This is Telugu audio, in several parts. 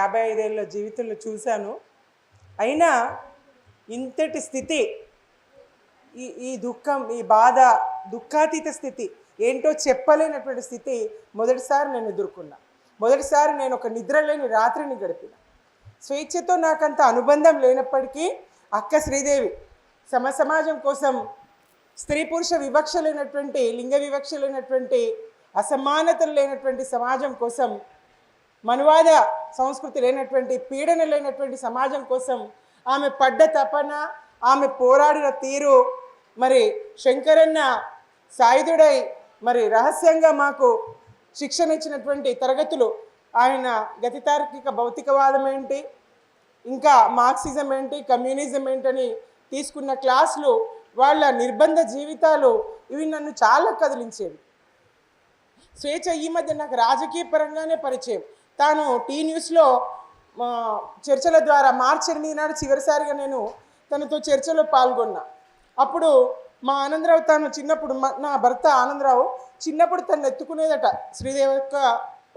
యాభై ఐదేళ్ళ జీవితంలో చూశాను. అయినా ఇంతటి స్థితి ఈ ఈ దుఃఖం ఈ బాధ దుఃఖాతీత స్థితి ఏంటో చెప్పలేనటువంటి స్థితి మొదటిసారి నేను ఎదుర్కొన్నా. మొదటిసారి నేను ఒక నిద్రలేని రాత్రిని గడిపిన. స్వేచ్ఛతో నాకంత అనుబంధం లేనప్పటికీ అక్క శ్రీదేవి సమ సమాజం కోసం స్త్రీ పురుష వివక్ష లేనటువంటి లింగ వివక్ష లేనటువంటి అసమానతలు లేనటువంటి సమాజం కోసం మనువాద సంస్కృతి లేనటువంటి పీడన లేనటువంటి సమాజం కోసం ఆమె పడ్డ తపన ఆమె పోరాడిన తీరు మరి శంకరన్న సాయుధుడై మరి రహస్యంగా మాకు శిక్షణ ఇచ్చినటువంటి తరగతులు ఆయన గతితార్కిక భౌతికవాదం ఏంటి ఇంకా మార్క్సిజం ఏంటి కమ్యూనిజం ఏంటని తీసుకున్న క్లాసులు వాళ్ళ నిర్బంధ జీవితాలు ఇవి నన్ను చాలా కదిలించేవి. స్వేచ్ఛ ఈ మధ్య నాకు రాజకీయ పరంగానే పరిచయం. తాను టీ న్యూస్లో చర్చల ద్వారా మార్చి ఎనిమిది నాడు చివరిసారిగా నేను తనతో చర్చలో పాల్గొన్నా. అప్పుడు మా ఆనందరావు తాను చిన్నప్పుడు నా భర్త ఆనందరావు చిన్నప్పుడు తను ఎత్తుకునేదట శ్రీదేవక్క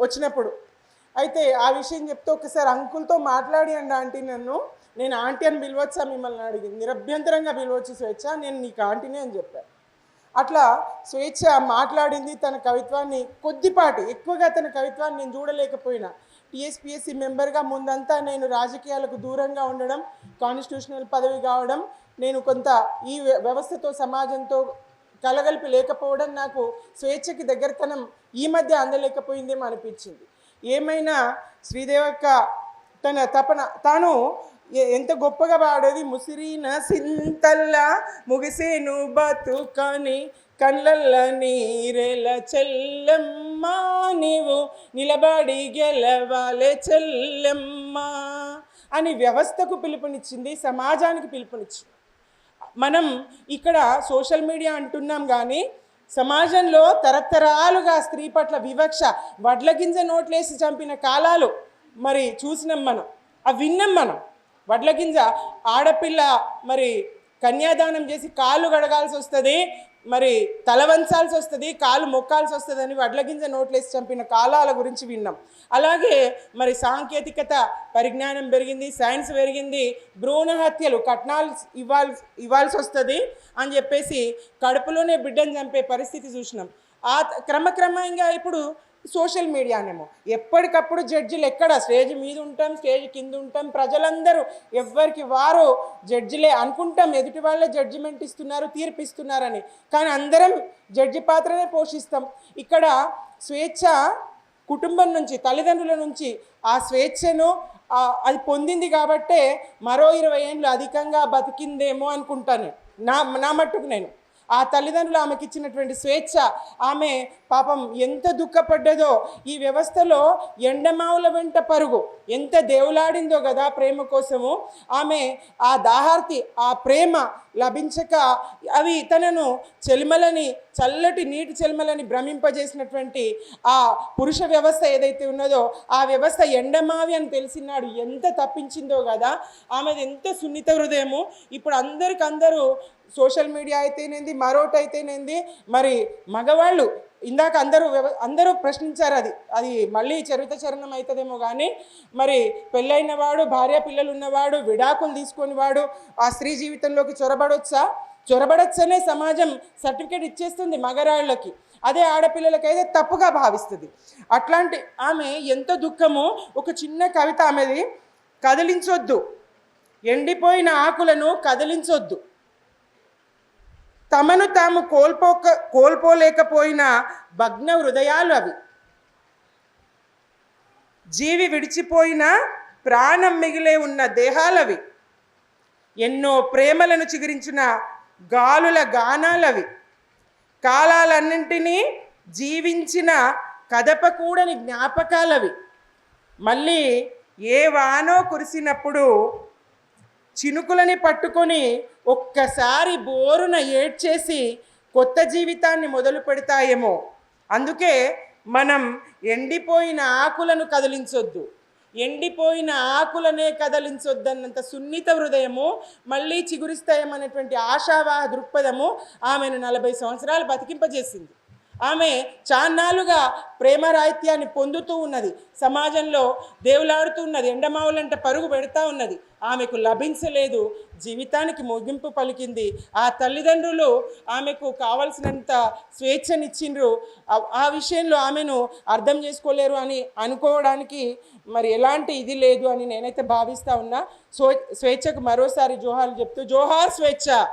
వచ్చినప్పుడు. అయితే ఆ విషయం చెప్తే ఒకసారి అంకుల్తో మాట్లాడి అండి ఆంటీ నన్ను నేను ఆంటీ అని పిలవచ్చా మిమ్మల్ని అడిగింది. నిరభ్యంతరంగా పిలవచ్చు స్వేచ్ఛ నేను నీకు ఆంటీనే అని చెప్పాను అట్లా స్వేచ్ఛ మాట్లాడింది తన కవిత్వాన్ని కొద్దిపాటి ఎక్కువగా తన కవిత్వాన్ని నేను చూడలేకపోయినా. టీఎస్పిఎస్సి మెంబర్గా ముందంతా నేను రాజకీయాలకు దూరంగా ఉండడం కాన్స్టిట్యూషనల్ పదవి కావడం నేను కొంత ఈ వ్యవస్థతో సమాజంతో కలగలిపి లేకపోవడం నాకు స్వేచ్ఛకి దగ్గరతనం ఈ మధ్య అందలేకపోయిందేమో అనిపించింది. ఏమైనా శ్రీదేవక్క తన తపన తాను ఎంత గొప్పగా పాడేది? ముసిరిన సింతల్లా ముగిసేను బతుకని కళ్ళల్ల నీరెల చెల్లెమ్మ నీవు నిలబడి గెలవాలే చెల్లెమ్మ అని వ్యవస్థకు పిలుపునిచ్చింది సమాజానికి పిలుపునిచ్చింది. మనం ఇక్కడ సోషల్ మీడియా అంటున్నాం కానీ సమాజంలో తరతరాలుగా స్త్రీ పట్ల వివక్ష వడ్ల గింజ నోట్లేసి చంపిన కాలాలు మరి చూసినాం మనం. అవి విన్నాం మనం. వడ్ల గింజ ఆడపిల్ల మరి కన్యాదానం చేసి కాళ్ళు గడగాల్సి వస్తుంది మరి తల వంచాల్సి వస్తుంది కాలు మొక్కాల్సి వస్తుంది అని వడ్ల గింజ నోట్లేసి చంపిన కాలాల గురించి విన్నాం. అలాగే మరి సాంకేతికత పరిజ్ఞానం పెరిగింది సైన్స్ పెరిగింది భ్రూణ హత్యలు కట్నాలు ఇవ్వాల్ ఇవ్వాల్సి వస్తుంది అని చెప్పేసి కడుపులోనే బిడ్డను చంపే పరిస్థితి చూసినాం. ఆ క్రమక్రమంగా ఇప్పుడు సోషల్ మీడియానేమో. ఎప్పటికప్పుడు జడ్జిలు ఎక్కడ? స్టేజ్ మీద ఉంటాం స్టేజ్ కింద ఉంటాం ప్రజలందరూ ఎవ్వరికి వారు జడ్జిలే అనుకుంటాం. ఎదుటి వాళ్ళే జడ్జిమెంట్ ఇస్తున్నారు తీర్పు ఇస్తున్నారని కానీ అందరం జడ్జి పాత్రనే పోషిస్తాం. ఇక్కడ స్వేచ్ఛ కుటుంబం నుంచి తల్లిదండ్రుల నుంచి ఆ స్వేచ్ఛను అది పొందింది కాబట్టే మరో ఇరవై ఏళ్ళు అధికంగా బతికిందేమో అనుకుంటాను. నా నా మట్టుకు నేను. ఆ తల్లిదండ్రులు ఆమెకి ఇచ్చినటువంటి స్వేచ్ఛ ఆమె పాపం ఎంత దుఃఖపడ్డదో ఈ వ్యవస్థలో ఎండమావుల వెంట పరుగు. ఎంత దేవులాడిందో కదా ప్రేమ కోసము. ఆమె ఆ దాహార్తి ఆ ప్రేమ లభించక అవి తనను చెలిమలని చల్లటి నీటి చెలిమలని భ్రమింపజేసినటువంటి ఆ పురుష వ్యవస్థ ఏదైతే ఉన్నదో ఆ వ్యవస్థ ఎండమావి అని తెలిసినాడు. ఎంత తప్పించిందో కదా ఆమెది ఎంత సున్నిత హృదయము. ఇప్పుడు అందరికందరూ సోషల్ మీడియా అయితేనేంది మరోటి అయితేనేంది మరి మగవాళ్ళు ఇందాక అందరూ అందరూ ప్రశ్నించారు అది అది మళ్ళీ చరిత చరణం అవుతుందేమో కానీ మరి పెళ్ళైన వాడు భార్య పిల్లలు ఉన్నవాడు విడాకులు తీసుకొని వాడు ఆ స్త్రీ జీవితంలోకి చొరబడొచ్చా? చొరబడొచ్చనే సమాజం సర్టిఫికేట్ ఇచ్చేస్తుంది మగరాళ్ళకి. అదే ఆడపిల్లలకైతే తప్పుగా భావిస్తుంది. అట్లాంటి ఆమె ఎంత దుఃఖమో ఒక చిన్న కవిత ఆమెది కదిలించొద్దు. ఎండిపోయిన ఆకులను కదిలించొద్దు. తమను తాము కోల్పోక కోల్పోలేకపోయిన భగ్న హృదయాలు అవి. జీవి విడిచిపోయిన ప్రాణం మిగిలే ఉన్న దేహాలవి. ఎన్నో ప్రేమలను చిగురించిన గాలుల గానాలవి. కాలాలన్నింటినీ జీవించిన కదపకూడని జ్ఞాపకాలవి. మళ్ళీ ఏ వానో కురిసినప్పుడు చినుకులని పట్టుకొని ఒక్కసారి బోరున ఏడ్చేసి కొత్త జీవితాన్ని మొదలు పెడతాయేమో. అందుకే మనం ఎండిపోయిన ఆకులను కదిలించొద్దు. ఎండిపోయిన ఆకులనే కదలించొద్దన్నంత సున్నిత హృదయము మళ్ళీ చిగురిస్తాయమనేటువంటి ఆశావాహ దృక్పథము ఆమెను నలభై సంవత్సరాలు బతికింపజేసింది. ఆమె చాన్నాళ్ళుగా ప్రేమరాహిత్యాన్ని పొందుతూ ఉన్నది. సమాజంలో దేవులాడుతూ ఉన్నది. ఎండమావులంట పరుగు పెడతా ఉన్నది. ఆమెకు లభించలేదు. జీవితానికి ముగింపు పలికింది. ఆ తల్లిదండ్రులు ఆమెకు కావలసినంత స్వేచ్ఛనిచ్చిండ్రు. ఆ- విషయంలో ఆమెను అర్థం చేసుకోలేరు అని అనుకోవడానికి మరి ఎలాంటి ఇది లేదు అని నేనైతే భావిస్తూ ఉన్నా. సో స్వేచ్ఛకు మరోసారి జోహార్లు చెప్తూ జోహార్ స్వేచ్ఛ!